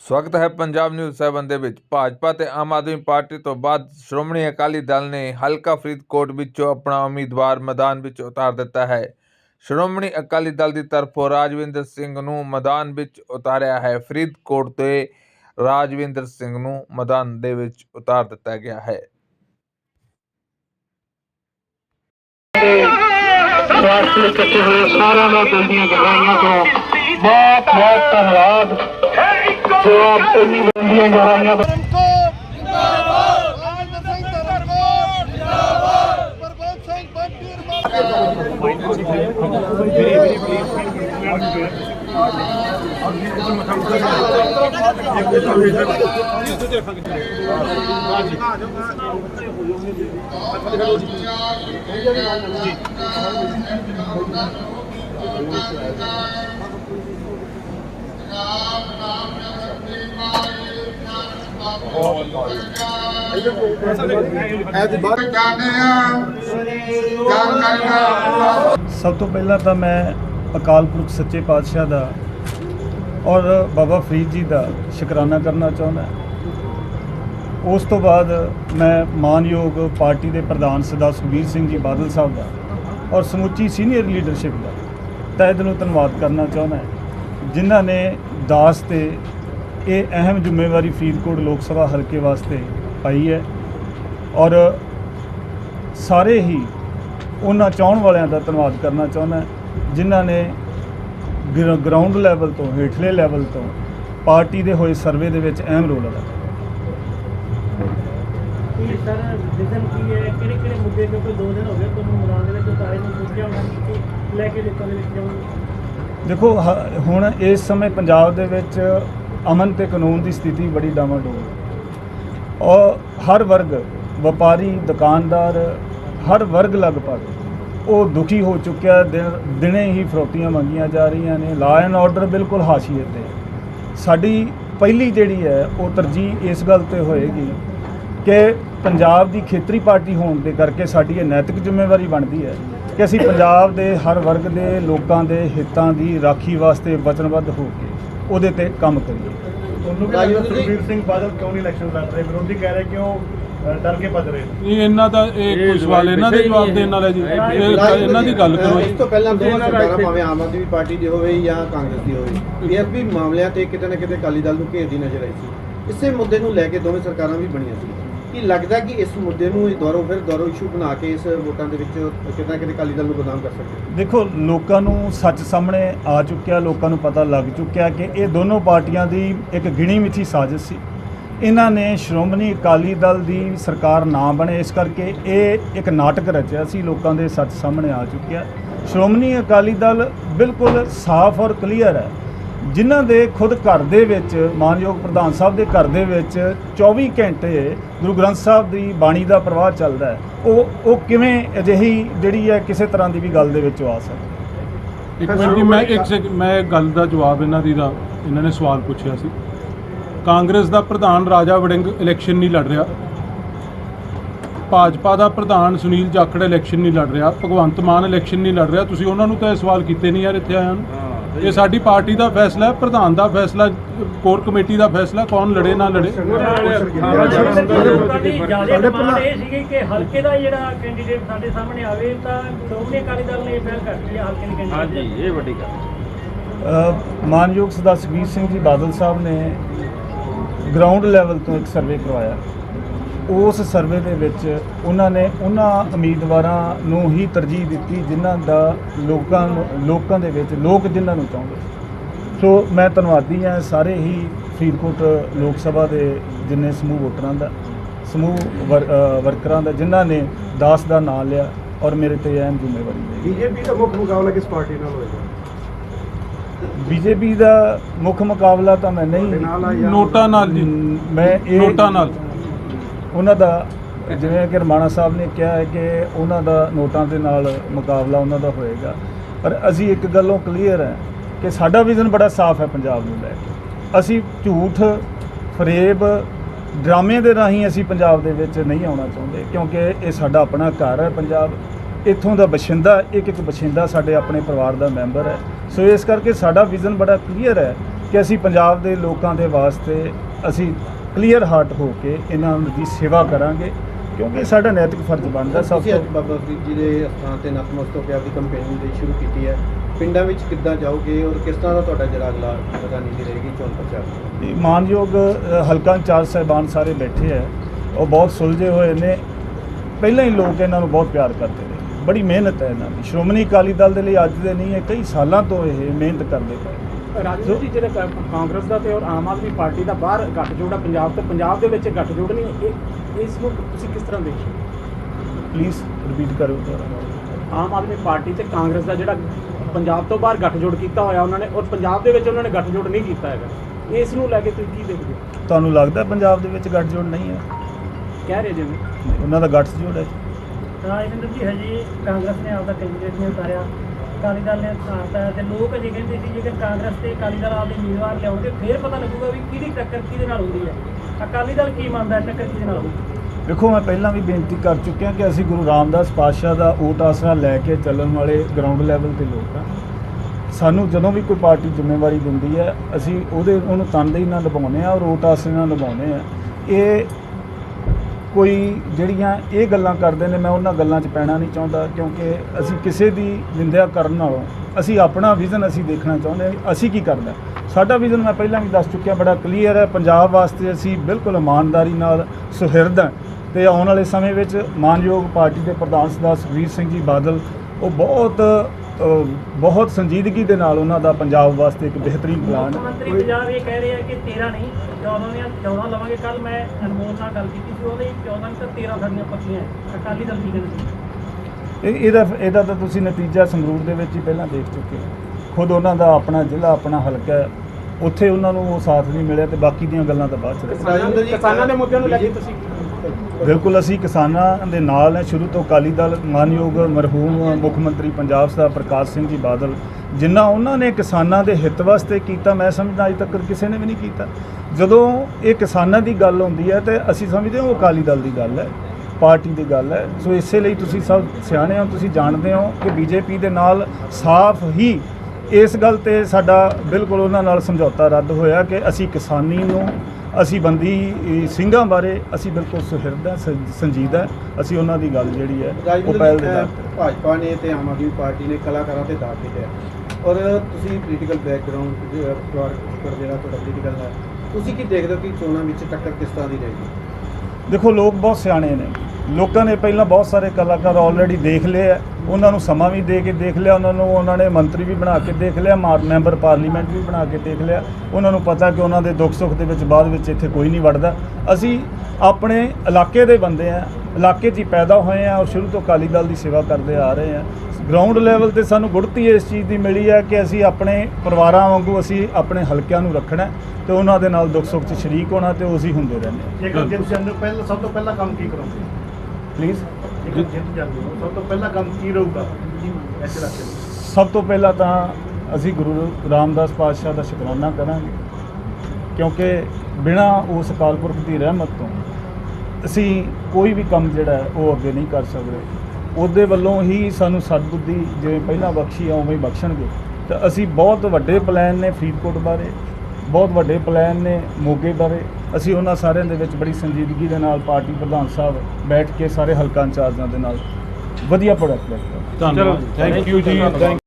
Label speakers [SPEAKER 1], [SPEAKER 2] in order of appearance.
[SPEAKER 1] ਸਵਾਗਤ ਹੈ ਪੰਜਾਬ ਨਿਊਜ਼ 7 ਦੇ ਵਿੱਚ। ਭਾਜਪਾ ਤੇ ਆਮ ਆਦਮੀ ਪਾਰਟੀ ਤੋਂ ਬਾਅਦ ਸ਼੍ਰੋਮਣੀ ਅਕਾਲੀ ਦਲ ਨੇ ਹਲਕਾ ਫਰੀਦਕੋਟ ਵਿੱਚੋਂ ਆਪਣਾ ਉਮੀਦਵਾਰ ਮੈਦਾਨ ਵਿੱਚ ਉਤਾਰ ਦਿੱਤਾ ਹੈ। ਸ਼੍ਰੋਮਣੀ ਅਕਾਲੀ ਦਲ ਦੀ ਤਰਫੋਂ ਰਾਜਵਿੰਦਰ ਸਿੰਘ ਨੂੰ ਮੈਦਾਨ ਵਿੱਚ ਉਤਾਰਿਆ ਹੈ। ਫਰੀਦਕੋਟ ਤੇ ਰਾਜਵਿੰਦਰ ਸਿੰਘ ਨੂੰ ਮੈਦਾਨ ਦੇ ਵਿੱਚ ਉਤਾਰ ਦਿੱਤਾ ਗਿਆ ਹੈ।
[SPEAKER 2] ਵਾਸਤੇ ਇਕੱਠੇ ਹੋਏ ਸਾਰਿਆਂ ਦਾ ਦਿਲ ਦੀਆਂ ਗਹਿਰਾਈਆਂ ਤੋਂ ਬਹੁਤ ਬਹੁਤ ਧੰਨਵਾਦ। ਜੋ ਆਪ ਇੰਨੀ ਦਿਲ ਦੀਆਂ ਗਹਿਰਾਈਆਂ ਤੋਂ
[SPEAKER 3] ਧਰਮਕੋਟ
[SPEAKER 4] ਸਭ ਤੋਂ ਪਹਿਲਾਂ ਤਾਂ ਮੈਂ ਅਕਾਲ ਪੁਰਖ ਸੱਚੇ ਪਾਤਸ਼ਾਹ ਦਾ ਔਰ ਬਾਬਾ ਫਰੀਦ ਜੀ ਦਾ ਸ਼ੁਕਰਾਨਾ ਕਰਨਾ ਚਾਹੁੰਦਾ ਉਸ ਤੋਂ ਬਾਅਦ ਮੈਂ ਮਾਨਯੋਗ ਪਾਰਟੀ ਦੇ ਪ੍ਰਧਾਨ ਸਰਦਾਰ ਸੁਖਬੀਰ ਸਿੰਘ ਜੀ ਬਾਦਲ ਸਾਹਿਬ ਦਾ ਔਰ ਸਮੁੱਚੀ ਸੀਨੀਅਰ ਲੀਡਰਸ਼ਿਪ ਦਾ ਤਹਿ ਦਿਲੋਂ ਧੰਨਵਾਦ ਕਰਨਾ ਚਾਹੁੰਦਾ ਜਿਨ੍ਹਾਂ ਨੇ ਦਾਸ ਤੇ ਇਹ ਅਹਿਮ ਜ਼ਿੰਮੇਵਾਰੀ ਫਰੀਦਕੋਟ ਲੋਕ ਸਭਾ ਹਲਕੇ ਵਾਸਤੇ ਪਾਈ ਹੈ ਔਰ ਸਾਰੇ ਹੀ ਉਹਨਾਂ ਚਾਹਣ ਵਾਲਿਆਂ ਦਾ ਧੰਨਵਾਦ ਕਰਨਾ ਚਾਹੁੰਦਾ ਜਿਨ੍ਹਾਂ ਨੇ ਗਰ- ਗਰਾਊਂਡ ਲੈਵਲ ਤੋਂ ਹੇਠਲੇ ਲੈਵਲ ਤੋਂ ਪਾਰਟੀ ਦੇ ਹੋਏ ਸਰਵੇ ਦੇ ਵਿੱਚ ਅਹਿਮ ਰੋਲ ਅਦਾ ਕੀਤਾ।
[SPEAKER 5] ਕੀ ਸਰ ਵਿਜ਼ਨ ਕੀ ਹੈ? ਕਿਹੜੇ ਕਿਹੜੇ ਮੁੱਦੇ ਕਿਉਂਕਿ ਦੋ ਦਿਨ ਹੋ ਗਏ ਤੁਹਾਨੂੰ ਮੈਦਾਨ ਦੇ ਵਿੱਚ? ਉਤਾਰੇ ਨੂੰ ਪੁੱਛਿਆ ਹੋਣਾ ਕਿ ਲੈ ਕੇ ਲੋਕਾਂ ਦੇ ਵਿੱਚ ਜਾਓਗੇ
[SPEAKER 4] ਦੇਖੋ ਹੁਣ ਇਸ ਸਮੇਂ ਪੰਜਾਬ ਦੇ ਵਿੱਚ ਅਮਨ ਤੇ ਕਾਨੂੰਨ ਦੀ ਸਥਿਤੀ ਬੜੀ ਡਾਵਾਡੋਲ ਹੈ ਔਰ ਹਰ ਵਰਗ, ਵਪਾਰੀ, ਦੁਕਾਨਦਾਰ, ਹਰ ਵਰਗ ਲਗਭਗ, ਉਹ ਦੁਖੀ ਹੋ ਚੁੱਕਿਆ ਦਿਨ- ਦਿਨੇ ਹੀ ਫਰੋਤੀਆਂ ਮੰਗੀਆਂ ਜਾ ਰਹੀਆਂ ਨੇ। ਲਾ ਐਂਡ ਆਰਡਰ ਬਿਲਕੁਲ ਹਾਸ਼ੀਏ ਤੇ। ਸਾਡੀ ਪਹਿਲੀ ਜਿਹੜੀ ਹੈ, ਉਹ ਤਰਜੀਹ ਇਸ ਗੱਲ ਤੇ ਹੋਏਗੀ ਕਿ ਪੰਜਾਬ ਦੀ ਖੇਤਰੀ ਪਾਰਟੀ ਹੋਣ ਦੇ ਕਰਕੇ ਸਾਡੀ ਇਹ ਨੈਤਿਕ ਜ਼ਿੰਮੇਵਾਰੀ ਬਣਦੀ ਹੈ ਕਿ ਅਸੀਂ ਪੰਜਾਬ ਦੇ ਹਰ ਵਰਗ ਦੇ, ਲੋਕਾਂ ਦੇ ਹਿੱਤਾਂ ਦੀ ਰਾਖੀ ਵਾਸਤੇ ਵਚਨਬੱਧ ਹੋ ਕੇ ਉਹਦੇ ਤੇ ਕੰਮ ਕਰੀਏ
[SPEAKER 6] ਤੁਹਾਨੂੰ ਕੀ ਲੱਗਦਾ ਸੁਖਬੀਰ ਸਿੰਘ ਬਾਦਲ ਕਿਉਂ ਨਹੀਂ ਇਲੈਕਸ਼ਨ ਲੜ ਰਹੇ? ਵਿਰੋਧੀ ਕਹਿ ਰਹੇ ਕਿਉਂ ਡਰ ਕੇ ਭੱਜ ਰਹੇ? ਨੇ
[SPEAKER 7] ਇਹ ਇਹਨਾਂ ਦਾ ਇਹ ਕੋਈ ਸਵਾਲ ਇਹਨਾਂ ਦੇ ਜਵਾਬ ਦੇਣ ਵਾਲਾ ਜੀ। ਇਹ ਇਹਨਾਂ ਦੀ ਗੱਲ ਕਰੋ।
[SPEAKER 8] ਇਸ
[SPEAKER 7] ਜੀ
[SPEAKER 8] ਤੋਂ ਪਹਿਲਾਂ ਦੋਵਾਂ ਸਰਕਾਰਾਂ ਭਾਵੇਂ ਆਮ ਆਦਮੀ ਪਾਰਟੀ ਦੀ ਹੋਵੇ ਜਾਂ ਕਾਂਗਰਸ ਦੀ ਹੋਵੇ ਪੀਐਫਪੀ ਮਾਮਲਿਆਂ ਤੇ ਕਿਤੇ ਨਾ ਕਿਤੇ ਅਕਾਲੀ ਦਲ ਨੂੰ ਘੇਰਦੀ ਨਜ਼ਰ ਆਈ ਸੀ। ਇਸੇ ਮੁੱਦੇ ਨੂੰ ਲੈ ਕੇ ਦੋਵੇਂ ਸਰਕਾਰਾਂ ਵੀ ਬਣੀਆਂ ਸੀ। ਕੀ ਲੱਗਦਾ ਕਿ ਇਸ ਮੁੱਦੇ ਨੂੰ ਦੁਬਾਰਾ ਫਿਰ ਦੁਬਾਰਾ ਇਸ਼ੂ ਬਣਾ ਕੇ ਇਸ ਵੋਟਾਂ ਦੇ ਵਿੱਚ ਕਿਤੇ ਨਾ ਕਿਤੇ ਅਕਾਲੀ ਦਲ ਨੂੰ ਬਦਨਾਮ ਕਰ ਸਕਦੇ
[SPEAKER 4] ਦੇਖੋ, ਲੋਕਾਂ ਨੂੰ ਸੱਚ ਸਾਹਮਣੇ ਆ ਚੁੱਕਿਆ, ਲੋਕਾਂ ਨੂੰ ਪਤਾ ਲੱਗ ਚੁੱਕਿਆ ਕਿ ਇਹ ਦੋਨੋਂ ਪਾਰਟੀਆਂ ਦੀ ਇੱਕ ਗਿਣੀ ਮਿਥੀ ਸਾਜ਼ਿਸ਼ ਸੀ। ਇਹਨਾਂ ਨੇ ਸ਼੍ਰੋਮਣੀ ਅਕਾਲੀ ਦਲ ਦੀ ਸਰਕਾਰ ਨਾ ਬਣੇ, ਇਸ ਕਰਕੇ ਇਹ ਇੱਕ ਨਾਟਕ ਰਚਿਆ ਸੀ, ਲੋਕਾਂ ਦੇ ਸੱਚ ਸਾਹਮਣੇ ਆ ਚੁੱਕਿਆ। ਸ਼੍ਰੋਮਣੀ ਅਕਾਲੀ ਦਲ ਬਿਲਕੁਲ ਸਾਫ਼ ਔਰ ਕਲੀਅਰ ਹੈ ਜਿਨ੍ਹਾਂ ਦੇ ਖੁਦ ਘਰ ਦੇ ਵਿੱਚ ਮਾਨਯੋਗ ਪ੍ਰਧਾਨ ਸਾਹਿਬ ਦੇ ਘਰ ਦੇ ਵਿੱਚ 24 ਘੰਟੇ ਗੁਰੂ ਗ੍ਰੰਥ ਸਾਹਿਬ ਦੀ ਬਾਣੀ ਦਾ ਪ੍ਰਵਾਹ ਚੱਲਦਾ ਹੈ। ਉਹ ਉਹ ਕਿਵੇਂ ਅਜਿਹੀ ਜਿਹੜੀ ਹੈ ਕਿਸੇ ਤਰ੍ਹਾਂ ਦੀ ਵੀ ਗੱਲ ਦੇ ਵਿੱਚ ਆ ਸਕਦੀ
[SPEAKER 7] ਇੱਕ ਮਿੰਟ ਮੈਂ ਇੱਕ ਸੈਕ ਮੈਂ ਗੱਲ ਦਾ ਜਵਾਬ ਇਹਨਾਂ ਦੀ ਦਾ ਇਹਨਾਂ ਨੇ ਸਵਾਲ ਪੁੱਛਿਆ ਸੀ। ਕਾਂਗਰਸ ਦਾ ਪ੍ਰਧਾਨ ਰਾਜਾ ਵੜਿੰਗ ਇਲੈਕਸ਼ਨ ਨਹੀਂ ਲੜ ਰਿਹਾ। ਭਾਜਪਾ ਦਾ ਪ੍ਰਧਾਨ ਸੁਨੀਲ ਜਾਖੜ ਇਲੈਕਸ਼ਨ ਨਹੀਂ ਲੜ ਰਿਹਾ। ਭਗਵੰਤ ਮਾਨ ਇਲੈਕਸ਼ਨ ਨਹੀਂ ਲੜ ਰਿਹਾ। ਤੁਸੀਂ ਉਹਨਾਂ ਨੂੰ ਤਾਂ ਇਹ ਸਵਾਲ ਕੀਤੇ ਨਹੀਂ ਯਾਰ ਇੱਥੇ ਆਇਆਂ ਨੂੰ। ਇਹ ਸਾਡੀ ਪਾਰਟੀ ਦਾ ਫੈਸਲਾ ਹੈ ਪ੍ਰਧਾਨ ਦਾ ਫੈਸਲਾ ਕੋਰ ਕਮੇਟੀ ਦਾ ਫੈਸਲਾ ਕੌਣ ਲੜੇ ਨਾ ਲੜੇ।
[SPEAKER 5] ਦੀ ਜ਼ਿਆਦਾ ਡਿਮਾਂਡ ਇਹ ਸੀਗੀ ਕਿ ਹਲਕੇ ਦਾ ਜਿਹੜਾ ਕੈਂਡੀਡੇਟ ਸਾਡੇ ਸਾਹਮਣੇ ਆਵੇ ਤਾਂ ਸ਼੍ਰੋਮਣੀ ਅਕਾਲੀ ਦਲ ਨੇ ਇਹ ਪਹਿਲ ਕਰਤੀ ਹੈ ਹਲਕੇ ਦੇ ਕੈਂਡੀਡੇਟ
[SPEAKER 4] ਅ, ਮਾਨਯੋਗ ਸਰਦਾਰ ਸੁਖਬੀਰ ਸਿੰਘ ਜੀ ਬਾਦਲ ਸਾਹਿਬ ਨੇ ਗਰਾਊਂਡ ਲੈਵਲ ਤੋਂ ਇੱਕ ਸਰਵੇ ਕਰਵਾਇਆ। ਉਸ ਸਰਵੇ ਦੇ ਵਿੱਚ ਉਹਨਾਂ ਨੇ ਉਹਨਾਂ ਉਮੀਦਵਾਰਾਂ ਨੂੰ ਹੀ ਤਰਜੀਹ ਦਿੱਤੀ ਜਿਨ੍ਹਾਂ ਦਾ ਲੋਕਾਂ ਲੋਕਾਂ ਦੇ ਵਿੱਚ ਲੋਕ ਜਿਨ੍ਹਾਂ ਨੂੰ ਚਾਹੁੰਦੇ ਸੋ। ਮੈਂ ਧੰਨਵਾਦੀ ਹਾਂ ਸਾਰੇ ਹੀ ਫਰੀਦਕੋਟ ਲੋਕ ਸਭਾ ਦੇ ਜਿੰਨੇ ਸਮੂਹ ਵੋਟਰਾਂ ਦਾ ਸਮੂਹ ਵਰਕਰਾਂ ਦਾ ਜਿਨ੍ਹਾਂ ਨੇ ਦਾਸ ਦਾ ਨਾਮ ਲਿਆ ਔਰ ਮੇਰੇ ਤੇ ਅਹਿਮ ਜ਼ਿੰਮੇਵਾਰੀ ਲਈ।
[SPEAKER 6] ਬੀਜੇਪੀ ਦਾ ਮੁੱਖ ਮੁਕਾਬਲਾ ਕਿਸ ਪਾਰਟੀ ਨਾਲ ਹੋਏਗਾ?
[SPEAKER 4] ਬੀਜੇਪੀ ਦਾ ਮੁੱਖ ਮੁਕਾਬਲਾ ਤਾਂ ਮੈਂ ਨਹੀਂ
[SPEAKER 7] ਨੋਟਾਂ ਨਾਲ ਜੀ।
[SPEAKER 4] ਮੈਂ ਇਹ
[SPEAKER 7] ਨੋਟਾਂ ਨਾਲ।
[SPEAKER 4] ਉਹਨਾਂ ਦਾ, ਜਿਵੇਂ ਕਿ ਰਮਾਣਾ ਸਾਹਿਬ ਨੇ ਕਿਹਾ ਹੈ ਕਿ ਉਹਨਾਂ ਦਾ ਨੋਟਾਂ ਦੇ ਨਾਲ ਮੁਕਾਬਲਾ ਉਹਨਾਂ ਦਾ ਹੋਏਗਾ। ਪਰ ਅਸੀਂ ਇੱਕ ਗੱਲੋਂ ਕਲੀਅਰ ਹੈ ਕਿ ਸਾਡਾ ਵਿਜ਼ਨ ਬੜਾ ਸਾਫ਼ ਹੈ ਪੰਜਾਬ ਨੂੰ ਲੈ ਕੇ। ਅਸੀਂ ਝੂਠ, ਫਰੇਬ, ਡਰਾਮੇ ਦੇ ਰਾਹੀਂ ਅਸੀਂ ਪੰਜਾਬ ਦੇ ਵਿੱਚ ਨਹੀਂ ਆਉਣਾ ਚਾਹੁੰਦੇ, ਕਿਉਂਕਿ ਇਹ ਸਾਡਾ ਆਪਣਾ ਘਰ ਹੈ ਪੰਜਾਬ। ਇੱਥੋਂ ਦਾ ਬਸ਼ਿੰਦਾ, ਇੱਕ ਇੱਕ ਬਸ਼ਿੰਦਾ ਸਾਡੇ ਆਪਣੇ ਪਰਿਵਾਰ ਦਾ ਮੈਂਬਰ ਹੈ। ਸੋ ਇਸ ਕਰਕੇ ਸਾਡਾ ਵਿਜ਼ਨ ਬੜਾ ਕਲੀਅਰ ਹੈ ਕਿ ਅਸੀਂ ਪੰਜਾਬ ਦੇ ਲੋਕਾਂ ਦੇ ਵਾਸਤੇ ਅਸੀਂ ਕਲੀਅਰ ਹਾਰਟ ਹੋ ਕੇ ਇਹਨਾਂ ਦੀ ਸੇਵਾ ਕਰਾਂਗੇ ਕਿਉਂਕਿ ਸਾਡਾ ਨੈਤਿਕ ਫਰਜ਼ ਬਣਦਾ ਸਭ ਤੋਂ।
[SPEAKER 8] ਬਾਬਾ ਫਰੀਦ ਜੀ ਦੇ ਸਥਾਨ ਤੇ ਨਤਮਸਤਕ ਹੋ ਕੇ ਆਪਦੀ ਕੰਪੇਨਿੰਗ ਦੀ ਸ਼ੁਰੂ ਕੀਤੀ ਹੈ ਪਿੰਡਾਂ ਵਿੱਚ ਕਿੱਦਾਂ ਜਾਓਗੇ ਔਰ ਕਿਸ ਤਰ੍ਹਾਂ ਦਾ ਤੁਹਾਡਾ ਜਿਹੜਾ ਅਗਲਾ ਰਣਨੀਤੀ ਰਹੇਗੀ ਚੋਣ ਪ੍ਰਚਾਰ? ਦੀ?
[SPEAKER 4] ਇਹ ਮਾਨਯੋਗ ਹਲਕਾ ਇੰਚਾਰਜ ਸਾਹਿਬਾਨ ਸਾਰੇ ਬੈਠੇ ਹੈ ਉਹ ਬਹੁਤ ਸੁਲਝੇ ਹੋਏ ਨੇ। ਪਹਿਲਾਂ ਹੀ ਲੋਕ ਇਹਨਾਂ ਨੂੰ ਬਹੁਤ ਪਿਆਰ ਕਰਦੇ ਨੇ ਬੜੀ ਮਿਹਨਤ ਹੈ ਇਹਨਾਂ ਦੀ। ਸ਼੍ਰੋਮਣੀ ਅਕਾਲੀ ਦਲ ਦੇ ਲਈ ਅੱਜ ਦੇ ਨਹੀਂ ਇਹ ਕਈ ਸਾਲਾਂ ਤੋਂ ਇਹ ਮਿਹਨਤ ਕਰਦੇ ਪਏ
[SPEAKER 5] ਰਾਜੂ ਜੀ ਜਿਹੜੇ ਕਾਂਗਰਸ ਦਾ ਤੇ ਔਰ ਆਮ ਆਦਮੀ ਪਾਰਟੀ ਦਾ ਬਾਹਰ ਗੱਠਜੋੜ ਆ ਪੰਜਾਬ ਤੇ ਪੰਜਾਬ ਦੇ ਵਿੱਚ ਗੱਠਜੋੜ ਨਹੀਂ ਇਹ ਇਸ ਨੂੰ ਤੁਸੀਂ ਕਿਸ ਤਰ੍ਹਾਂ ਦੇਖਦੇ ਹੋ?
[SPEAKER 4] ਪਲੀਜ਼ ਰਿਪੀਟ ਕਰੋ।
[SPEAKER 5] ਆਮ ਆਦਮੀ ਪਾਰਟੀ ਤੇ ਕਾਂਗਰਸ ਦਾ ਜਿਹੜਾ ਪੰਜਾਬ ਤੋਂ ਬਾਹਰ ਗੱਠਜੋੜ ਕੀਤਾ ਹੋਇਆ ਉਹਨਾਂ ਨੇ ਔਰ ਪੰਜਾਬ ਦੇ ਵਿੱਚ ਉਹਨਾਂ ਨੇ ਗੱਠਜੋੜ ਨਹੀਂ ਕੀਤਾ ਹੈਗਾ। ਇਸ ਨੂੰ ਲੈ ਕੇ ਤੁਸੀਂ ਕੀ ਦੇਖਦੇ ਹੋ?
[SPEAKER 4] ਤੁਹਾਨੂੰ ਲੱਗਦਾ ਪੰਜਾਬ ਦੇ ਵਿੱਚ ਗੱਠਜੋੜ ਨਹੀਂ ਹੈ?
[SPEAKER 5] ਕਹਿ ਰਹੇ ਜਿਵੇਂ
[SPEAKER 4] ਉਹਨਾਂ। ਦਾ ਗੱਠਜੋੜ ਹੈ।
[SPEAKER 5] ਰਾਜਿੰਦਰ ਜੀ ਹਜੇ ਕਾਂਗਰਸ ਨੇ ਆਪਦਾ ਕੈਂਡੀਡੇਟ ਨਹੀਂ ਉਤਾਰਿਆ। ਅਕਾਲੀ ਦਲ ਨੇ ਉਤਾਰਤਾ ਤੇ ਲੋਕ ਅਜੇ ਕਹਿੰਦੇ ਸੀ ਜੇਕਰ ਕਾਂਗਰਸ ਤੇ ਅਕਾਲੀ ਦਲ ਆਪਦੇ ਉਮੀਦਵਾਰ ਲਿਆਉਣਗੇ, ਫੇਰ ਪਤਾ ਲੱਗੂਗਾ ਵੀ ਕਿਹਦੀ ਟੱਕਰ ਕਿਹਦੇ ਨਾਲ ਹੁੰਦੀ ਹੈ। ਅਕਾਲੀ ਦਲ ਕੀ ਮੰਨਦਾ ਟੱਕਰ ਕਿਹਦੇ ਨਾਲ ਹੋਊਗੀ?
[SPEAKER 4] ਦੇਖੋ, ਮੈਂ ਪਹਿਲਾਂ ਵੀ ਬੇਨਤੀ ਕਰ ਚੁੱਕਿਆ ਕਿ ਅਸੀਂ ਗੁਰੂ ਰਾਮਦਾਸ ਪਾਤਸ਼ਾਹ ਦਾ ਓਟ ਆਸਰਾ ਲੈ ਕੇ ਚੱਲਣ ਵਾਲੇ ਗਰਾਊਂਡ ਲੈਵਲ ਤੇ ਲੋਕ ਹਾਂ ਸਾਨੂੰ ਜਦੋਂ ਵੀ ਕੋਈ ਪਾਰਟੀ ਜ਼ਿੰਮੇਵਾਰੀ ਦਿੰਦੀ ਹੈ, ਅਸੀਂ ਉਹਦੇ, ਉਹਨੂੰ ਤਨਦੇਹੀ ਨਾਲ ਨਿਭਾਉਂਦੇ ਆ ਔਰ ਓਟ ਆਸਰੇ ਨਾਲ ਨਿਭਾਉਂਦੇ ਆ ਇਹ ਕੋਈ ਜਿਹੜੀਆਂ ਇਹ ਗੱਲਾਂ ਕਰਦੇ ਨੇ, ਮੈਂ ਉਹਨਾਂ ਗੱਲਾਂ 'ਚ ਪੈਣਾ ਨਹੀਂ ਚਾਹੁੰਦਾ, ਕਿਉਂਕਿ ਅਸੀਂ ਕਿਸੇ ਦੀ ਨਿੰਦਿਆ ਕਰਨ ਨਾਲੋਂ ਅਸੀਂ ਆਪਣਾ ਵਿਜ਼ਨ ਅਸੀਂ ਦੇਖਣਾ ਚਾਹੁੰਦੇ ਹਾਂ ਅਸੀਂ ਕੀ ਕਰਨਾ। ਸਾਡਾ ਵਿਜ਼ਨ ਮੈਂ ਪਹਿਲਾਂ ਵੀ ਦੱਸ ਚੁੱਕਿਆ, ਬੜਾ ਕਲੀਅਰ ਹੈ। ਪੰਜਾਬ ਵਾਸਤੇ ਅਸੀਂ ਬਿਲਕੁਲ ਇਮਾਨਦਾਰੀ ਨਾਲ ਸੁਹਿਰਦ ਹਾਂ। ਤੇ ਆਉਣ ਵਾਲੇ ਸਮੇਂ ਵਿੱਚ ਮਾਨਯੋਗ ਪਾਰਟੀ ਦੇ ਪ੍ਰਧਾਨ ਸਰਦਾਰ ਸੁਖਬੀਰ ਸਿੰਘ ਜੀ ਬਾਦਲ ਉਹ ਬਹੁਤ ਬਹੁਤ ਸੰਜੀਦਗੀ ਦੇ ਨਾਲ ਉਹਨਾਂ ਦਾ ਪੰਜਾਬ ਵਾਸਤੇ ਇੱਕ ਬਿਹਤਰੀਨ ਪਲਾਨ
[SPEAKER 5] ਮੰਤਰੀ ਪੰਜਾਬ ਇਹ ਕਹਿ ਰਹੇ ਆ ਕਿ 13 ਨਹੀਂ 14 ਦੀਆਂ 14 ਲਵਾਂਗੇ। ਕੱਲ ਮੈਂ ਅਨਮੋਲ ਨਾਲ ਗੱਲ ਕੀਤੀ ਸੀ ਉਹਦੇ 14 ਤਾਂ 13 ਸਾਡੀਆਂ ਪੱਕੀਆਂ ਹੈ। ਅਕਾਲੀ ਦਲ ਸੀ
[SPEAKER 4] ਇਹ ਇਹਦਾ ਇਹਦਾ ਤਾਂ ਤੁਸੀਂ ਨਤੀਜਾ ਸੰਗਰੂਰ ਦੇ ਵਿੱਚ ਹੀ ਪਹਿਲਾਂ ਦੇਖ ਚੁੱਕੇ ਹੋ। ਖੁਦ ਉਹਨਾਂ ਦਾ ਆਪਣਾ ਜ਼ਿਲ੍ਹਾ ਆਪਣਾ ਹਲਕਾ ਉੱਥੇ ਉਹਨਾਂ ਨੂੰ ਉਹ ਸਾਥ ਨਹੀਂ ਮਿਲਿਆ ਤੇ ਬਾਕੀ ਦੀਆਂ ਗੱਲਾਂ ਤਾਂ ਬਾਅਦ ਚ
[SPEAKER 5] ਕਿਸਾਨਾਂ ਦੇ ਮੁੱਦਿਆਂ ਨੂੰ ਲੈ ਕੇ ਤੁਸੀਂ
[SPEAKER 4] ਬਿਲਕੁਲ ਅਸੀਂ ਕਿਸਾਨਾਂ ਦੇ ਨਾਲ ਹੈ। ਸ਼ੁਰੂ ਤੋਂ ਅਕਾਲੀ ਦਲ ਮਾਨਯੋਗ ਮਰਹੂਮ ਮੁੱਖ ਮੰਤਰੀ ਪੰਜਾਬ ਸਾਹਿਬ ਪ੍ਰਕਾਸ਼ ਸਿੰਘ ਜੀ ਬਾਦਲ, ਜਿੰਨਾ ਉਹਨਾਂ ਨੇ ਕਿਸਾਨਾਂ ਦੇ ਹਿੱਤ ਵਾਸਤੇ ਕੀਤਾ, ਮੈਂ ਸਮਝਦਾ ਅਜੇ ਤੱਕ ਕਿਸੇ ਨੇ ਵੀ ਨਹੀਂ ਕੀਤਾ। ਜਦੋਂ ਇਹ ਕਿਸਾਨਾਂ ਦੀ ਗੱਲ ਹੁੰਦੀ ਹੈ ਤੇ ਅਸੀਂ ਸਮਝਦੇ ਹਾਂ ਉਹ ਅਕਾਲੀ ਦਲ ਦੀ ਗੱਲ ਹੈ, ਪਾਰਟੀ ਦੀ ਗੱਲ ਹੈ। ਸੋ ਇਸੇ ਲਈ ਤੁਸੀਂ ਸਭ ਸਿਆਣੇ ਹੋ, ਤੁਸੀਂ ਜਾਣਦੇ ਹੋ ਕਿ ਬੀਜੇਪੀ ਦੇ ਨਾਲ ਸਾਫ਼ ਹੀ ਇਸ ਗੱਲ ਤੇ ਸਾਡਾ ਬਿਲਕੁਲ ਉਹਨਾਂ ਨਾਲ ਸਮਝੌਤਾ ਰੱਦ ਹੋਇਆ ਕਿ ਅਸੀਂ ਕਿਸਾਨੀ ਨੂੰ ਅਸੀਂ ਬੰਦੀ ਸਿੰਘਾਂ ਬਾਰੇ ਅਸੀਂ ਬਿਲਕੁਲ ਸੁਹਿਰਦ ਹੈ ਸੰਜ- ਸੰਜੀਦਾ ਹੈ। ਅਸੀਂ ਉਹਨਾਂ ਦੀ ਗੱਲ ਜਿਹੜੀ ਹੈ ਉਹ ਪਹਿਲ ਦੇ
[SPEAKER 8] ਭਾਜਪਾ ਨੇ ਤੇ ਆਮ ਆਦਮੀ ਪਾਰਟੀ ਨੇ ਕਲਾਕਾਰਾਂ ਤੇ ਦਾਅ ਕੀਤਾ ਔਰ ਤੁਸੀਂ ਪੋਲੀਟੀਕਲ ਬੈਕਗ੍ਰਾਉਂਡ ਜਿਹੜਾ ਤੁਹਾਡਾ ਪੋਲੀਟੀਕਲ ਹੈ ਤੁਸੀਂ ਕੀ ਦੇਖਦੇ ਹੋ ਕਿ ਚੋਣਾਂ ਵਿੱਚ ਟੱਕਰ ਕਿਸ ਤਰ੍ਹਾਂ ਦੀ ਰਹੇਗੀ?
[SPEAKER 4] ਦੇਖੋ ਲੋਕ ਬਹੁਤ ਸਿਆਣੇ ਨੇ। ਲੋਕਾਂ ਨੇ ਪਹਿਲਾਂ ਬਹੁਤ ਸਾਰੇ ਕਲਾਕਾਰ ਆਲਰੇਡੀ ਦੇਖ ਲਏ ਆ ਉਹਨਾਂ ਨੂੰ ਸਮਾਂ ਵੀ ਦੇ ਕੇ ਦੇਖ ਲਿਆ ਉਹਨਾਂ ਨੂੰ ਉਹਨਾਂ ਨੇ ਮੰਤਰੀ ਵੀ ਬਣਾ ਕੇ ਦੇਖ ਲਿਆ ਮੈਂਬਰ ਪਾਰਲੀਮੈਂਟ ਵੀ ਬਣਾ ਕੇ ਦੇਖ ਲਿਆ। ਉਹਨਾਂ ਨੂੰ ਪਤਾ ਕਿ ਉਹਨਾਂ ਦੇ ਦੁੱਖ ਸੁੱਖ ਦੇ ਵਿੱਚ ਬਾਅਦ ਵਿੱਚ ਇੱਥੇ ਕੋਈ ਨਹੀਂ ਵੜਦਾ। ਅਸੀਂ ਆਪਣੇ ਇਲਾਕੇ ਦੇ ਬੰਦੇ ਆ ਇਲਾਕੇ 'ਚ ਹੀ ਪੈਦਾ ਹੋਏ ਆ ਔਰ ਸ਼ੁਰੂ ਤੋਂ ਅਕਾਲੀ ਦਲ ਦੀ ਸੇਵਾ ਕਰਦੇ ਆ ਰਹੇ ਆ। ਗਰਾਊਂਡ ਲੈਵਲ ਤੇ ਸਾਨੂੰ ਗੁੜਤੀ ਇਸ ਚੀਜ਼ ਦੀ ਮਿਲੀ ਹੈ ਕਿ ਅਸੀਂ ਆਪਣੇ ਪਰਿਵਾਰਾਂ ਵਾਂਗੂ ਅਸੀਂ ਆਪਣੇ ਹਲਕਿਆਂ ਨੂੰ ਰੱਖਣਾ ਤੇ ਉਹਨਾਂ ਦੇ ਨਾਲ ਦੁੱਖ ਸੁੱਖ 'ਚ ਸ਼ਰੀਕ ਹੋਣਾ ਤੇ ਉਹ ਅਸੀਂ ਹੁੰਦੇ ਰਹਿੰਦੇ
[SPEAKER 6] ਜੇਕਰ ਜਾਂਦੇ ਹੋ ਪਹਿਲਾਂ ਸਭ ਤੋਂ ਪਹਿਲਾਂ ਕੰਮ ਕੀ ਕਰੋਗੇ?
[SPEAKER 4] ਪਲੀਜ਼
[SPEAKER 6] ਜੇਕਰ ਜਿੱਤ ਜਾਂਦੇ ਹੋ। ਸਭ ਤੋਂ ਪਹਿਲਾਂ ਕੰਮ ਕੀ ਰਹੂਗਾ? ਇਸ ਇਲਾਕੇ ਦਾ
[SPEAKER 4] ਸਭ ਤੋਂ ਪਹਿਲਾਂ ਤਾਂ ਅਸੀਂ ਗੁਰੂ ਰਾਮਦਾਸ ਪਾਤਸ਼ਾਹ ਦਾ ਸ਼ੁਕਰਾਨਾ ਕਰਾਂਗੇ। ਕਿਉਂਕਿ ਬਿਨਾਂ ਉਸ ਅਕਾਲ ਪੁਰਖ ਦੀ ਰਹਿਮਤ ਤੋਂ ਅਸੀਂ ਕੋਈ ਵੀ ਕੰਮ ਜਿਹੜਾ ਹੈ ਉਹ ਅੱਗੇ ਨਹੀਂ ਕਰ ਸਕਦੇ। ਉਹਦੇ ਵੱਲੋਂ ਹੀ ਸਾਨੂੰ ਸਤਬੁੱਧੀ ਜਿਵੇਂ ਪਹਿਲਾਂ ਬਖਸ਼ੀ ਆ ਉਵੇਂ ਹੀ ਬਖਸ਼ਣਗੇ। ਤਾਂ ਅਸੀਂ ਬਹੁਤ ਵੱਡੇ ਪਲਾਨ ਨੇ ਫਰੀਦਕੋਟ ਬਾਰੇ। ਬਹੁਤ ਵੱਡੇ ਪਲਾਨ ਨੇ ਮੋਗੇ ਬਾਰੇ। ਅਸੀਂ ਉਹਨਾਂ ਸਾਰਿਆਂ ਦੇ ਵਿੱਚ ਬੜੀ ਸੰਜੀਦਗੀ ਦੇ ਨਾਲ ਪਾਰਟੀ ਪ੍ਰਧਾਨ ਸਾਹਿਬ ਬੈਠ ਕੇ ਸਾਰੇ ਹਲਕਾ ਇੰਚਾਰਜਾਂ ਦੇ ਨਾਲ ਵਧੀਆ ਪ੍ਰੋਡਕਟ ਲੈ ਕੇ।
[SPEAKER 7] ਧੰਨਵਾਦ। ਥੈਂਕ ਯੂ ਜੀ। ਥੈਂਕ